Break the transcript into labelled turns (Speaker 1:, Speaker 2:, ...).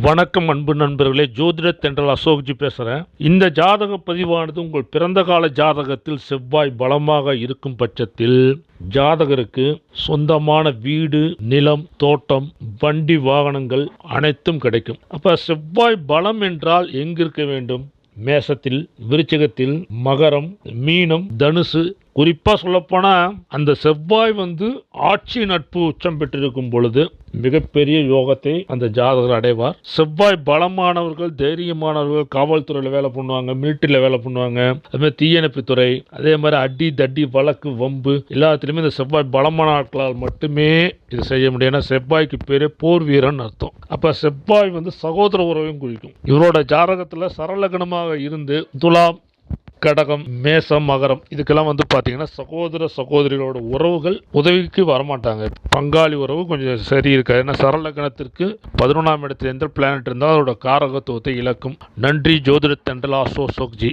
Speaker 1: வணக்கம் அன்பு நண்பர்களே ஜோதிட தென்றல் அசோக்ஜி பேசுகிறேன் இந்த ஜாதக பதிவானது உங்கள் பிறந்த கால ஜாதகத்தில் செவ்வாய் பலமாக இருக்கும் பட்சத்தில் ஜாதகருக்கு சொந்தமான வீடு நிலம் தோட்டம் வண்டி வாகனங்கள் அனைத்தும் கிடைக்கும். அப்ப செவ்வாய் பலம் என்றால் எங்கிருக்க வேண்டும்? மேசத்தில் விருச்சகத்தில் மகரம் மீனம் தனுசு குறிப்பாக சொல்லப்போனால் அந்த செவ்வாய் வந்து ஆட்சி நட்பு உச்சம் பெற்றிருக்கும் பொழுது மிகப்பெரிய யோகத்தை அந்த ஜாதகர் அடைவார். செவ்வாய் பலமானவர்கள் தைரியமானவர்கள் காவல்துறையில் வேலை பண்ணுவாங்க மிலிட்டரியில் வேலை பண்ணுவாங்க அதுமாதிரி தீயணைப்புத்துறை அதே மாதிரி அடி தட்டி வழக்கு வம்பு எல்லாத்துலேயுமே இந்த செவ்வாய் பலமான ஆட்களால் மட்டுமே இது செய்ய முடியும். ஏன்னா செவ்வாய்க்கு பேரே போர் வீரன் அர்த்தம். அப்போ செவ்வாய் வந்து சகோதர உறவையும் குறிக்கும். இவரோட ஜாதகத்தில் சரலகணமாக இருந்து துலாம் கடகம் மேசம் மகரம். இதுக்கெல்லாம் வந்து பார்த்தீங்கன்னா சகோதர சகோதரிகளோட உறவுகள் உதவிக்கு வரமாட்டாங்க. பங்காளி உறவு கொஞ்சம் சரி இருக்காது. ஏன்னா சரலக்கணத்திற்கு பதினொன்றாம் இடத்துல எந்த பிளானட் இருந்தால் அதோட காரகத்துவத்தை இழக்கும். நன்றி ஜோதிட தண்டலா சோ சோக்ஜி